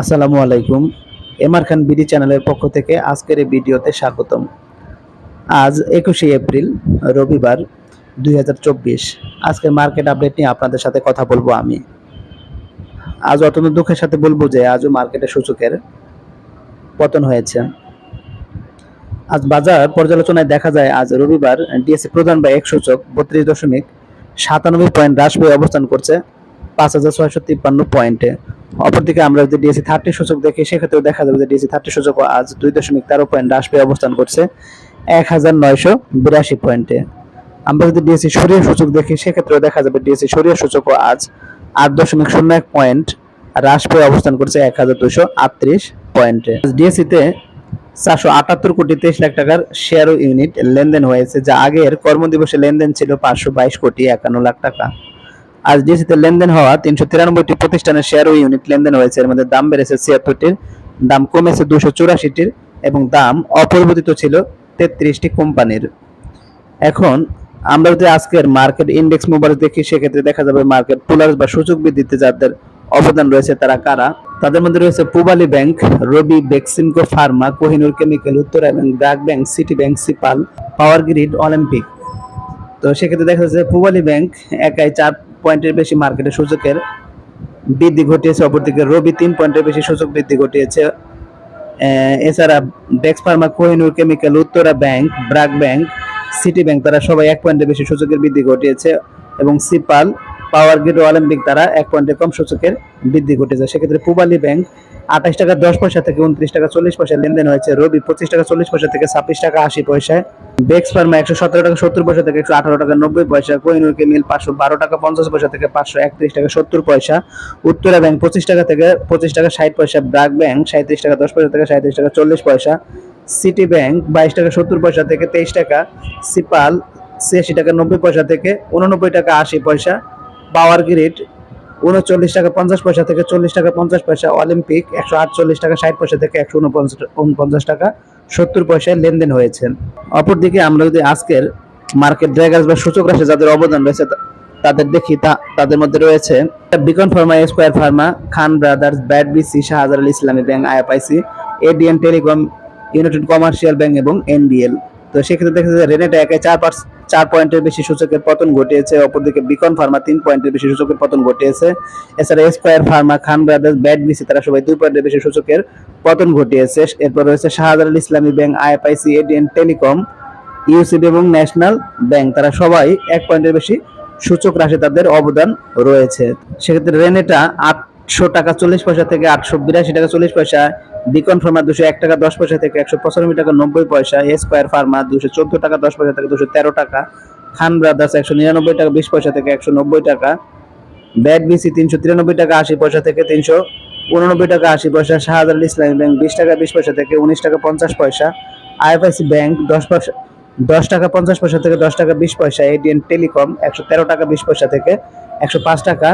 আসসালামু আলাইকুম। এমআর খান বিডি চ্যানেলের পক্ষ থেকে আজকের এই ভিডিওতে স্বাগতম। আজ একুশে এপ্রিল, রবিবার দুই আজকের মার্কেট আপডেট নিয়ে আপনাদের সাথে কথা বলব আমি। আজ অত্যন্ত দুঃখের সাথে বলব যে আজও মার্কেটের সূচকের পতন হয়েছে। আজ বাজার পর্যালোচনায় দেখা যায়, আজ রবিবার ডিএসসি প্রধান বা এক সূচক বত্রিশ দশমিক সাতানব্বই পয়েন্ট হ্রাস পেয়ে অবস্থান করছে পাঁচ হাজার ছয়শো তিপ্পান্ন পয়েন্টে। অপরদিকে আমরা যদি ডিএসসি থার্টি সূচক দেখি, সেক্ষেত্রেও দেখা যাবে যে ডিএসসি থার্টি সূচক আজ দুই দশমিক তেরো পয়েন্ট হ্রাস পেয়ে অবস্থান করছে এক হাজার নয়শো বিরাশি পয়েন্টে আমরা যদি ডিএসসি সরিয়ে সূচক দেখি, সেক্ষেত্রেও দেখা যাবে ডিএসসি সরিয়ে সূচকও আজ আট দশমিক শূন্য এক পয়েন্ট হ্রাস পেয়ে অবস্থান করছে এক হাজার দুশো আটত্রিশ পয়েন্টে ডিএসসিতে চারশো আটাত্তর কোটি তেইশ লাখ টাকার শেয়ার ইউনিট লেনদেন হয়েছে, যা আগের কর্মদিবসে লেনদেন ছিল পাঁচশো বাইশ কোটি একান্ন লাখ টাকা। আজ ডিএসিতে লেনদেন হওয়া তিনশো তিরানব্বইটি প্রতিষ্ঠানের শেয়ার ও ইউনিট লেনদেন হয়েছে। এর মধ্যে দাম বেড়েছে ছিয়াত্তরটির, দাম কমেছে দুশো চুরাশিটির এবং দাম অপরিবর্তিত ছিল তেত্রিশটি কোম্পানির। এখন আমরা যদি আজকের মার্কেট ইন্ডেক্স মোবাইল দেখি, সেক্ষেত্রে দেখা যাবে মার্কেট পুলার্স বা সূচক বৃদ্ধিতে যাদের অবদান রয়েছে তারা কারা? তাদের মধ্যে রয়েছে Pubali bank, Robi Beximco pharma, Kohinoor chemical, Uttara bank BRAC bank, city bank, সিপাল, power grid, Olympic. তো সেক্ষেত্রে দেখা যাচ্ছে পূবালী ব্যাংক, একাই চার পয়েন্টের বেশি মার্কেটে সূচকের বৃদ্ধি ঘটিয়েছে, অপরদিকে রবি তিন পয়েন্টের বেশি সূচক বৃদ্ধি ঘটিয়েছে। এছাড়া ডেক্স pharma, Kohinoor chemical, Uttara bank, BRAC bank, city bank, তারা সবাই এক পয়েন্টের বেশি সূচকের বৃদ্ধি ঘটিয়েছে এবং সিপাল পাওয়ার গ্রিড ও অলিম্পিক তারা এক পয়েন্টের কম সূচকের বৃদ্ধি ঘটেছে সেক্ষেত্রে পূবালী ব্যাংক আঠাশ টাকা, দশ পয়সা থেকে উনত্রিশ টাকা, চল্লিশ পয়সা লেনদেন হয়েছে। রবি পঁচিশ টাকা, চল্লিশ পয়সা থেকে ছাব্বিশ টাকা, আশি পয়সায়। বেক্স ফার্মা একশো সতেরো টাকা, সত্তর পয়সা থেকে একশো আঠারো টাকা, নব্বই পয়সা। কোহিনুর কেমিল পাঁচশো বারো টাকা, পঞ্চাশ পয়সা থেকে পাঁচশো একত্রিশ টাকা, সত্তর পয়সা। উত্তরা ব্যাংক পঁচিশ টাকা থেকে পঁচিশ টাকা, ষাট পয়সা। ব্রাক ব্যাংক সাঁত্রিশ টাকা, দশ পয়সা থেকে সাঁত্রিশ টাকা, চল্লিশ পয়সা। সিটি ব্যাংক বাইশ টাকা, সত্তর পয়সা থেকে তেইশ টাকা। সিপাল ছিয়াশি টাকা, নব্বই পয়সা থেকে উননব্বই টাকা, আশি পয়সা। পাওয়ার গ্রিড, উনচল্লিশ টাকা পঞ্চাশ পয়সা থেকে চল্লিশ টাকা পঞ্চাশ পয়সা, অলিম্পিক, একশো আটচল্লিশ টাকা, ষাট পয়সা থেকে একশো উনপঞ্চাশ টাকা, সত্তর পয়সায় লেনদেন হয়েছে। অপরদিকে আমরা যদি আজকের মার্কেট ড্রাইগার্স বা সূচক রাশি যাদের অবদান রয়েছে তাদের দেখি, তা তাদের মধ্যে রয়েছে Beacon pharma, square pharma, Khan brothers, BAT BC, Shahjalal Islami bank, IFIC, ADN telecom, united commercial bank এবং এনবিএল। তো সেক্ষেত্রে দেখা যাচ্ছে রেনেটা একে চার চার পয়েন্টের বেশি সূচকের পতন ঘটিয়েছে। অপরদিকে বিকন ফার্মা তিন পয়েন্টের বেশি সূচকের পতন ঘটিয়েছে। এছাড়া square pharma Khan brothers BAT BC তারা সবাই দুই পয়েন্টের বেশি সূচকের পতন ঘটিয়েছে। এরপর রয়েছে Shahjalal Islami bank IFIC ADN telecom UCB এবং ন্যাশনাল ব্যাংক তারা সবাই এক পয়েন্টের বেশি সূচক রাশি তাদের অবদান রয়েছে। সেক্ষেত্রে রেনেটা আটশো টাকা চল্লিশ পয়সা থেকে আটশো বিরাশি টাকা চল্লিশ পয়সা বিকন ফার্মা দুশো এক টাকা, দশ পয়সা থেকে একশো পঁচানব্বই টাকা, নব্বই পয়সা স্কোয়ার ফার্মা দুশো চোদ্দ টাকা, দশ পয়সা থেকে দুশো তেরো টাকা খান ব্রাদার্স একশো নিরানব্বই টাকা, বিশ পয়সা থেকে একশো নব্বই টাকা ব্যাট বিসি তিনশো তিরানব্বই টাকা, আশি পয়সা থেকে তিনশো উননব্বই টাকা, আশি পয়সা, শাহজালাল ইসলামী ব্যাংক বিশ টাকা, বিশ পয়সা থেকে উনিশ টাকা, পঞ্চাশ পয়সা আইএফআইসি ব্যাংক দশ পয়সা, দশ টাকা, পঞ্চাশ পয়সা থেকে দশ টাকা, বিশ পয়সা এডিএন টেলিকম একশো তেরো টাকা, বিশ পয়সা থেকে একশো পাঁচ টাকা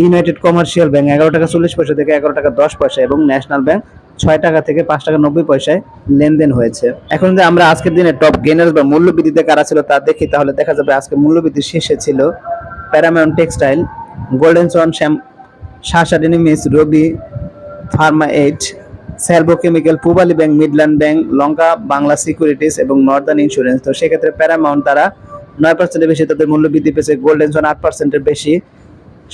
ইউনাইটেড কমার্শিয়াল ব্যাংক এগারো টাকা, চল্লিশ পয়সা থেকে এগারো টাকা, দশ পয়সা এবং ন্যাশনাল ব্যাংক ছয় টাকা থেকে পাঁচ টাকা নব্বই পয়সায় লেনদেন হয়েছে। এখন যদি আমরা আজকের দিনে টপ গেনার্স বা মূল্যবৃদ্ধিতে কারা ছিল তা দেখি, তাহলে দেখা যাবে আজকে মূল্যবৃদ্ধি শীর্ষে ছিল প্যারামাউন্ট টেক্সটাইল গোল্ডেন সন শ্যাম Shasha denims Robi pharma eight Salvo chemical Pubali bank Midland bank Lanka Bangla securities এবং নর্দার্ন ইন্স্যুরেন্স তো সেক্ষেত্রে প্যারামাউন্ট তারা নয় পার্সেন্টের বেশি তাদের মূল্য বৃদ্ধি পেয়েছে গোল্ডেন সন আট পার্সেন্টের বেশি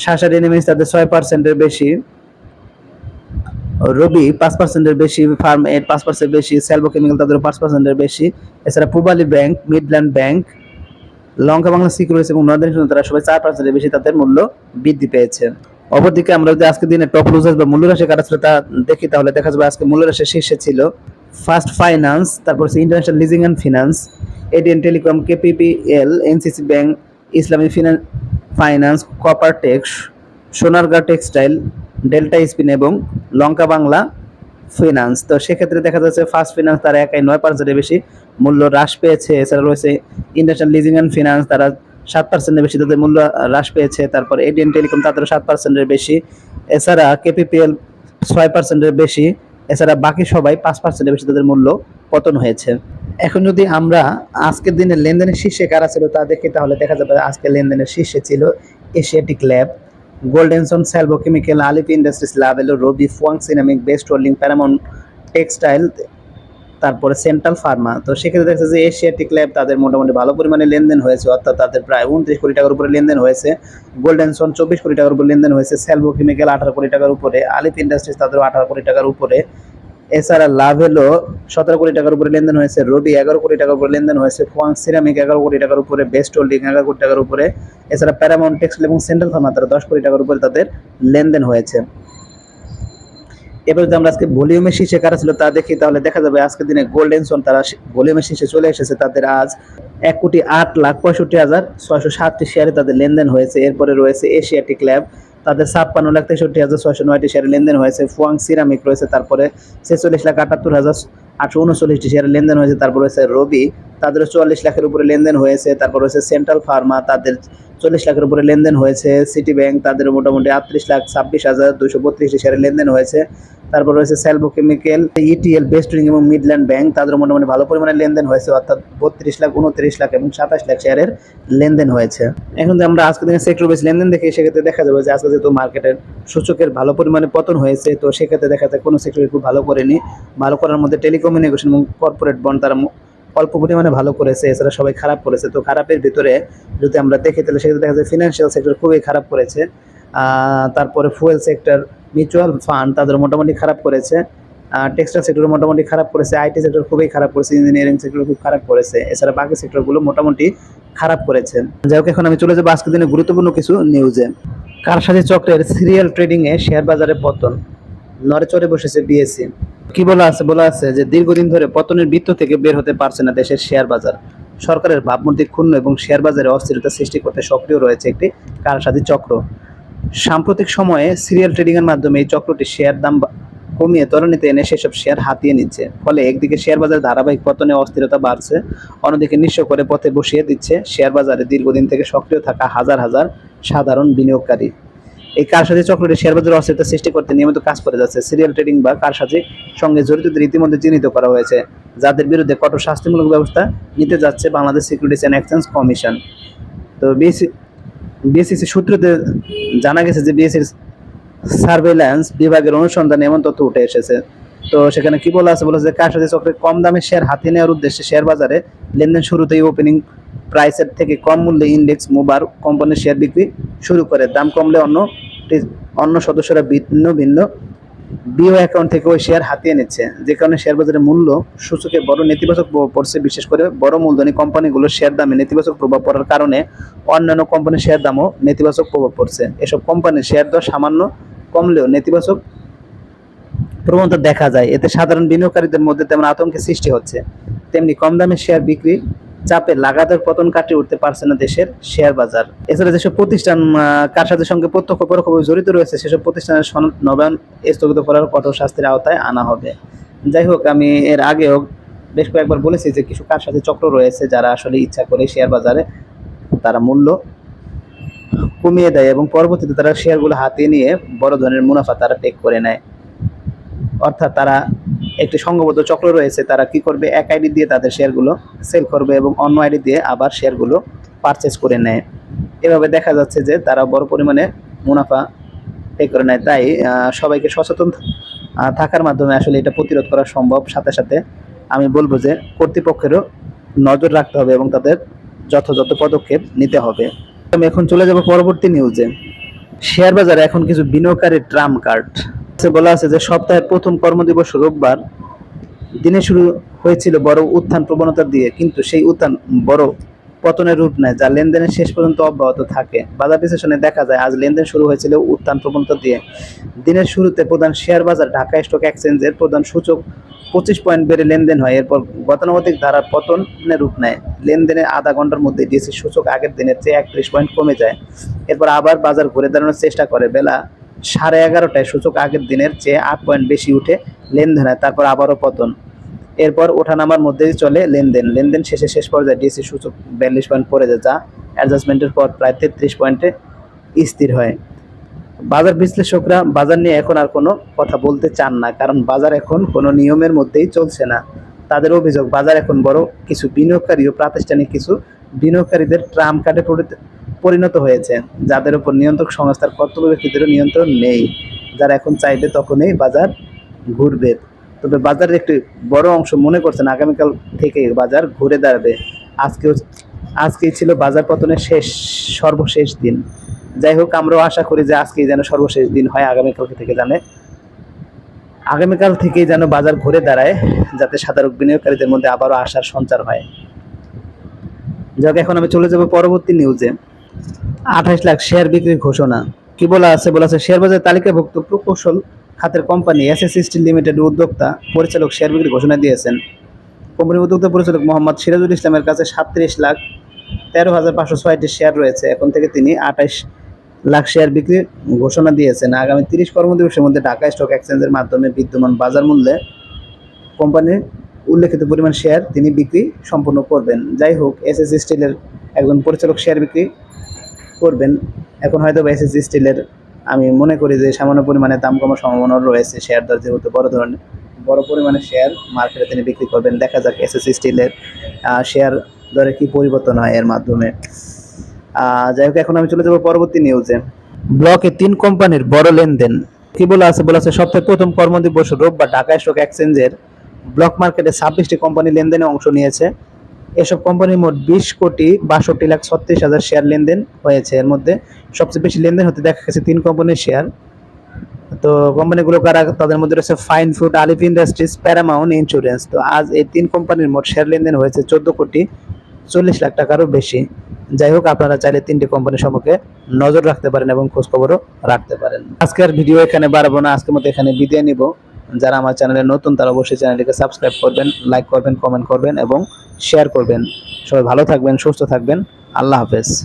শাসা ডেনিমিস তাদের ছয় পার্সেন্টের বেশি। রবি পাঁচ পার্সেন্টের বেশি, ফার্ম এইট পাঁচ পার্সেন্ট বেশি স্যালভো কেমিক্যাল তাদের পাঁচ পার্সেন্টের বেশি। এছাড়া Pubali bank, Midland bank, Lanka Bangla securities এবং নর্দার্ন তারা সবাই চার পার্সেন্টের বেশি তাদের মূল্য বৃদ্ধি পেয়েছে। অপরদিকে আমরা যদি আজকের দিনে টপ লুজার্স বা মূল্যরাশি ছিল তা দেখি, তাহলে দেখা যাবে আজকে মূল্যরাশি শীর্ষে ছিল ফার্স্ট ফাইন্যান্স, তারপর হচ্ছে international leasing and finance ADN telecom, KPPL, NCC bank, Islami finance finance, copper tex, Sonargaon textile delta spin এবং লঙ্কা বাংলা ফিনান্স তো সেক্ষেত্রে দেখা যাচ্ছে ফার্স্ট ফিনান্স তারা একাই নয় পার্সেন্টের বেশি মূল্য হ্রাস পেয়েছে। এছাড়া রয়েছে ইন্টারন্যাশনাল লিজিং অ্যান্ড ফিনান্স তারা সাত পার্সেন্টের বেশি তাদের মূল্য হ্রাস পেয়েছে। তারপর এডিএন টেলিকম তাদেরও সাত পার্সেন্টের বেশি। এছাড়া কেপিপিএল ছয় পার্সেন্টের বেশি। এছাড়া বাকি সবাই পাঁচ পার্সেন্টের বেশি তাদের মূল্য পতন হয়েছে। এখন যদি আমরা আজকের দিনে লেনদেনের শীর্ষে কারা ছিল তা দেখি, তাহলে দেখা যাবে আজকে লেনদেনের শীর্ষে ছিল Asiatic lab golden son Salvo chemical Alif industries Lovello Robi Fuwang cinnamic best holding Paramount textile তারপরে সেন্ট্রাল ফার্মা তো সেক্ষেত্রে দেখা যাচ্ছে এশিয়াটিক ল্যাব তাদের মোটামুটি ভালো পরিমাণে লেনদেন হয়েছে, অর্থাৎ তাদের প্রায় উনত্রিশ কোটি টাকার উপরে লেনদেন হয়েছে। গোল্ডেন সন চব্বিশ কোটি টাকার উপরে লেনদেন হয়েছে। স্যালভো কেমিক্যাল আঠারো কোটি টাকার উপরে। আলিফ ইন্ডাস্ট্রিজ তাদের আঠারো কোটি টাকার উপরে। এছাড়া লাভেলো সতেরো কোটি টাকার উপরে লেনদেন হয়েছে, রবি এগারো কোটি টাকার উপরে লেনদেন হয়েছে, ফুয়াং সিরামিক এগারো কোটি টাকার উপরে, বেস্ট হোল্ডিং এগারো কোটি টাকার উপরে। এছাড়া প্যারামাউন্ট টেক্সটাইল এবং সেন্ট্রাল ফার্মা তারা দশ কোটি টাকার উপরে তাদের লেনদেন হয়েছে। এবার যদি আমরা আজকে ভলিউমের শীর্ষে কারা ছিল তা দেখি, তাহলে দেখা যাবে আজকের দিনে গোল্ডেন সোন তারা ভলিউমের শীর্ষে চলে এসেছে, তাদের আজ এক কোটি আট লাখ পঁয়ষট্টি হাজার ছয়শো সাতটি শেয়ারে তাদের লেনদেন হয়েছে। এরপরে রয়েছে এশিয়াটিক ল্যাব তাদের ছাপ্পান্ন লাখ তেষট্টি হাজার ছয়শো নয়টি শেয়ারের লেনদেন হয়েছে। ফুয়াং সিরামিক রয়েছে, তারপরে ছেচল্লিশ লাখ আটাত্তর হাজার আটশো উনচল্লিশটি শেয়ারের লেনদেন হয়েছে, তারপরে রয়েছে রবি। তাদের চুয়াল্লিশ লাখের উপরে লেনদেন হয়েছে, তারপর রয়েছে সেন্ট্রাল ফার্মা তাদের চল্লিশ লাখের উপরে লেনদেন হয়েছে সিটি ব্যাংক তাদের মোটামুটি আটত্রিশ লাখ ছাব্বিশ হাজার দুশো বত্রিশটি শেয়ারে লেনদেন হয়েছে, তারপর রয়েছে স্যালভো কেমিক্যাল ইটিএল বেস্টিং এবং মিডল্যান্ড ব্যাংক তাদের মোটামুটি ভালো পরিমাণে লেনদেন হয়েছে, অর্থাৎ বত্রিশ লাখ, উনত্রিশ লাখ এবং সাতাশ লাখ শেয়ারের লেনদেন হয়েছে। এখন যদি আমরা আজকে দিনে সেক্টর বেস লেনদেন দেখি, সেক্ষেত্রে দেখা যাবে যে আজকে যেহেতু মার্কেটের সূচকের ভালো পরিমাণে পতন হয়েছে, তো সেক্ষেত্রে দেখা যায় কোনো সেক্টর খুব ভালো করেনি। ভালো করার মধ্যে টেলিকমিউনিকেশন এবং কর্পোরেট বন্ড তারা অল্প পরিমাণে ভালো করেছে, এছাড়া সবাই খারাপ করেছে। তো খারাপের ভিতরে যদি আমরা দেখি, তাহলে সেক্ষেত্রে দেখা যায় ফিনান্সিয়াল সেক্টর খুবই খারাপ করেছে। তারপরে ফুয়েল সেক্টর মিউচুয়াল ফান্ড তাদের মোটামুটি খারাপ করেছে। টেক্সটাইল সেক্টর মোটামুটি খারাপ করেছে আইটি সেক্টর খুবই খারাপ করেছে ইঞ্জিনিয়ারিং সেক্টর খুব খারাপ করেছে, এছাড়া বাকি সেক্টরগুলো মোটামুটি খারাপ করেছে। যাই হোক, এখন আমি চলে যাব আজকের দিনে গুরুত্বপূর্ণ কিছু নিউজে কারসাজি চক্রের সিরিয়াল ট্রেডিংয়ে শেয়ার বাজারে পতন। নড়ে চড়ে বসেছে বিএসসি কি বলা আছে? বলা আছে যে দীর্ঘদিন ধরে পতনের বৃত্ত থেকে বের হতে পারছে না দেশের শেয়ার বাজার। সরকারের ভাবমূর্তি ক্ষুণ্ণ এবং শেয়ার বাজারে অস্থিরতা সৃষ্টি করতে সক্রিয় রয়েছে একটি কারসাজি চক্র। সাম্প্রতিক সময়ে সিরিয়াল ট্রেডিংয়ের মাধ্যমে এই চক্রটি শেয়ার দাম কমিয়ে ত্বরান্বিত এনে সেসব শেয়ার হাতিয়ে নিচ্ছে। ফলে একদিকে শেয়ার বাজার ধারাবাহিক পতনে অস্থিরতা বাড়ছে, অন্যদিকে নিঃস্ব করে পথে বসিয়ে দিচ্ছে শেয়ার বাজারে দীর্ঘদিন থেকে সক্রিয় থাকা হাজার হাজার সাধারণ বিনিয়োগকারী। এই কারসাজি চক্রটি শেয়ার বাজারে অস্থিরতা সৃষ্টি করতে নিয়মিত কাজ করে যাচ্ছে। সিরিয়াল ট্রেডিং বা কারসাজি সঙ্গে জড়িতদের ইতিমধ্যে চিহ্নিত করা হয়েছে, যাদের বিরুদ্ধে কঠোর শাস্তিমূলক ব্যবস্থা নিতে যাচ্ছে Bangladesh securities and exchange commission. তো বিএসসি, বিএসসিসি সূত্রতে জানা গেছে যে বিএসসির সার্ভেল্যান্স বিভাগের অনুসন্ধানে এমন তথ্য উঠে এসেছে। তো সেখানে কি বলা আছে? বলা আছে যে কারসাজি চক্রে কম দামে শেয়ার হাতিয়ে নেওয়ার উদ্দেশ্যে শেয়ার বাজারে লেনদেন শুরুতেই ওপেনিং প্রাইসের থেকে কম মূল্যে ইন্ডেক্স মুবার কোম্পানির শেয়ার বিক্রি শুরু করে। দাম কমলে অন্য অন্য সদস্যরা ভিন্ন ভিন্ন বিও অ্যাকাউন্ট থেকে ওই শেয়ার হাতিয়ে নিচ্ছে। যে কারণে শেয়ার বাজারের মূল্য সূচকে বড় নেতিবাচক প্রভাব পড়ছে, বিশেষ করে বড় মূলধনী কোম্পানিগুলোর শেয়ার দামে নেতিবাচক প্রভাব পড়ার কারণে অন্যান্য কোম্পানির শেয়ার দামও নেতিবাচক প্রভাব পড়ছে। এসব কোম্পানির শেয়ার দর সামান্য কমলেও নেতিবাচক প্রবণতা দেখা যায়। এতে সাধারণ বিনিয়োগকারীদের মধ্যে তেমন আতঙ্কের সৃষ্টি হচ্ছে। তেমনি কম দামে শেয়ার বিক্রি চাপে লাগাতার পতন কাটিয়ে উঠতে পারছে না দেশের শেয়ার বাজার। এছাড়া যেসব প্রতিষ্ঠান আহ, কারসাজির সঙ্গে প্রত্যক্ষ পরোক্ষভাবে জড়িত রয়েছে সেসব প্রতিষ্ঠানের সনদ নবায়ন স্থগিত করার কঠোর শাস্তির আওতায় আনা হবে। যাই হোক আমি এর আগেও বেশ কয়েকবার বলেছি যে কিছু কারসাজি চক্র রয়েছে যারা আসলে ইচ্ছা করে শেয়ার বাজারে তারা মূল্য কমিয়ে দেয় এবং পরবর্তীতে তারা শেয়ারগুলো হাতিয়ে নিয়ে বড় ধরনের মুনাফা তারা টেক করে নেয়। অর্থাৎ তারা একটি সংঘবদ্ধ চক্র রয়েছে, তারা কি করবে? এক আইডি দিয়ে তাদের শেয়ারগুলো সেল করবে এবং অন্য আইডি দিয়ে আবার শেয়ারগুলো পারচেস করে নেয়। এভাবে দেখা যাচ্ছে যে তারা বড় পরিমাণে মুনাফা পে করে নেয়। তাই সবাইকে সচেতন থাকার মাধ্যমে আসলে এটা প্রতিরোধ করা সম্ভব। সাথে সাথে আমি বলব যে কর্তৃপক্ষেরও নজর রাখতে হবে এবং তাদের যথাযথ পদক্ষেপ নিতে হবে। আমি এখন চলে যাব পরবর্তী নিউজে শেয়ার বাজারে এখন কিছু বিনিয়োগকারী ট্রাম কার্ড। বলা আছে যে সপ্তাহের প্রথম কর্মদিবস রোববার। দিনে শুরু হয়েছিল বড় উত্থান প্রবণতা দিয়ে, কিন্তু সেই উত্থান বড় পতনের রূপ নেয়, যা লেনদেনের শেষ পর্যন্ত অব্যাহত থাকে। বাজার বিশ্লেষণে দেখা যায়, আজ লেনদেন শুরু হয়েছিল উত্থান প্রবণতা দিয়ে। দিনের শুরুতে প্রধান শেয়ার বাজার ঢাকা স্টক এক্সচেঞ্জের প্রধান সূচক পঁচিশ পয়েন্ট বেড়ে লেনদেন হয়। এরপর গতানুগতিক ধারার পতনের রূপ নেয়। লেনদেনের আধা ঘণ্টার মধ্যে ডিএসসি সূচক আগের দিনের চেয়ে একত্রিশ পয়েন্ট কমে যায়। এরপর আবার বাজার ঘুরে দাঁড়ানোর চেষ্টা করে। বেলা সাড়ে এগারোটায় সূচক আগের দিনের চেয়ে আট পয়েন্ট বেশি উঠে লেনদেন হয় তারপর আবারও পতন। এরপর ওঠানামার মধ্যেই চলে লেনদেন। লেনদেন শেষে শেষ পর্যায়ে ডিএসসি সূচক বিয়াল্লিশ পয়েন্ট পড়ে যায়, যা অ্যাডজাস্টমেন্টের পর প্রায় তেত্রিশ পয়েন্টে স্থির হয়। বাজার বিশ্লেষকরা বাজার নিয়ে এখন আর কোনো কথা বলতে চান না, কারণ বাজার এখন কোনো নিয়মের মধ্যেই চলছে না। তাদের অভিযোগ, বাজার এখন বড় কিছু বিনিয়োগকারী ও প্রাতিষ্ঠানিক কিছু বিনিয়োগকারীদের ট্রাম কার্ডে পরিণত- হয়েছে, যাদের উপর নিয়ন্ত্রক সংস্থার কর্তব্য ব্যক্তিদেরও নিয়ন্ত্রণ নেই। যারা এখন চাইবে তখনই বাজার ঘুরবে। তবে বাজারের একটি বড় অংশ মনে করছেন আগামীকাল থেকে বাজার ঘুরে দাঁড়াবে। আজকেও, আজকেই ছিল বাজার পতনের শেষ, সর্বশেষ দিন। যাই হোক, আমরাও আশা করি যে আজকেই যেন সর্বশেষ দিন হয়, আগামীকালকে থেকে জানে আগামীকাল থেকেই যেন বাজার ঘুরে দাঁড়ায়, যাতে সাধারণ বিনিয়োগকারীদের মধ্যে আবারও আশার সঞ্চার হয়। যাক এখন আমি চলে যাব পরবর্তী নিউজে আঠাশ লাখ শেয়ার বিক্রির ঘোষণা। কি বলা আছে? বলা আছে, শেয়ার বাজার তালিকাভুক্ত প্রকৌশল খাতের কোম্পানি এসএস স্টিল লিমিটেড উদ্যোক্তা পরিচালক শেয়ার বিক্রির ঘোষণা দিয়েছেন। কোম্পানির উদ্যোক্তা পরিচালক মোহাম্মদ সিরাজুল ইসলামের কাছে সাতত্রিশ লাখ তেরো হাজার পাঁচশো ছয়টি শেয়ার রয়েছে। এখন থেকে তিনি আঠাশ লাখ শেয়ার বিক্রির ঘোষণা দিয়েছেন। আগামী তিরিশ কর্মদিবসের মধ্যে ঢাকা স্টক এক্সচেঞ্জের মাধ্যমে বিদ্যমান বাজার মূল্যে কোম্পানির উল্লেখিত পরিমাণ শেয়ার তিনি বিক্রি সম্পূর্ণ করবেন। যাই হোক এস এস স্টিলের একজন পরিচালক শেয়ার বিক্রি করবেন। এখন হয়তো বা এস এস স্টিলের আমি মনে করি যে সামান্য পরিমাণে দাম কমার সম্ভাবনা রয়েছে শেয়ার দর যেহেতু বড় ধরনের। বড় পরিমাণে শেয়ার মার্কেটে তিনি বিক্রি করবেন। দেখা যাক এস এস স্টিলের শেয়ার দরে কি পরিবর্তন হয় এর মাধ্যমে। যাই হোক, এখন আমি চলে যাব পরবর্তী নিউজে ব্লকে তিন কোম্পানির বড় লেনদেন। কি বলা আছে? বলা আছে সপ্তাহের প্রথম কর্মদিবস রোববার ঢাকা স্টক এক্সচেঞ্জের ব্লক মার্কেটে ছাব্বিশটি কোম্পানি লেনদেনে অংশ নিয়েছে। এসব কোম্পানির মোট বিশ কোটি বাষট্টি লাখ ছত্রিশ হাজার শেয়ার লেনদেন হয়েছে। এর মধ্যে সবচেয়ে বেশি লেনদেন হতে দেখা গেছে তিন কোম্পানির শেয়ার। তো কোম্পানিগুলো কারা, তাদের মধ্যে রয়েছে fine food, Alif industries, Paramount insurance. তো আজ এই তিন কোম্পানির মোট শেয়ার লেনদেন হয়েছে চোদ্দ কোটি চল্লিশ লাখ টাকারও বেশি। যাই হোক, আপনারা চাইলে তিনটি কোম্পানির সম্পর্কে নজর রাখতে পারেন এবং খোঁজখবরও রাখতে পারেন। আজকের ভিডিও এখানে বাড়াবো না, আজকের মতো এখানে বিদায় নিব। যারা আমার চ্যানেলে নতুন, তারা অবশ্যই চ্যানেলটিকে সাবস্ক্রাইব করবেন লাইক করবেন কমেন্ট করবেন এবং শেয়ার করবেন। সবাই ভালো থাকবেন, সুস্থ থাকবেন। আল্লাহ হাফেজ।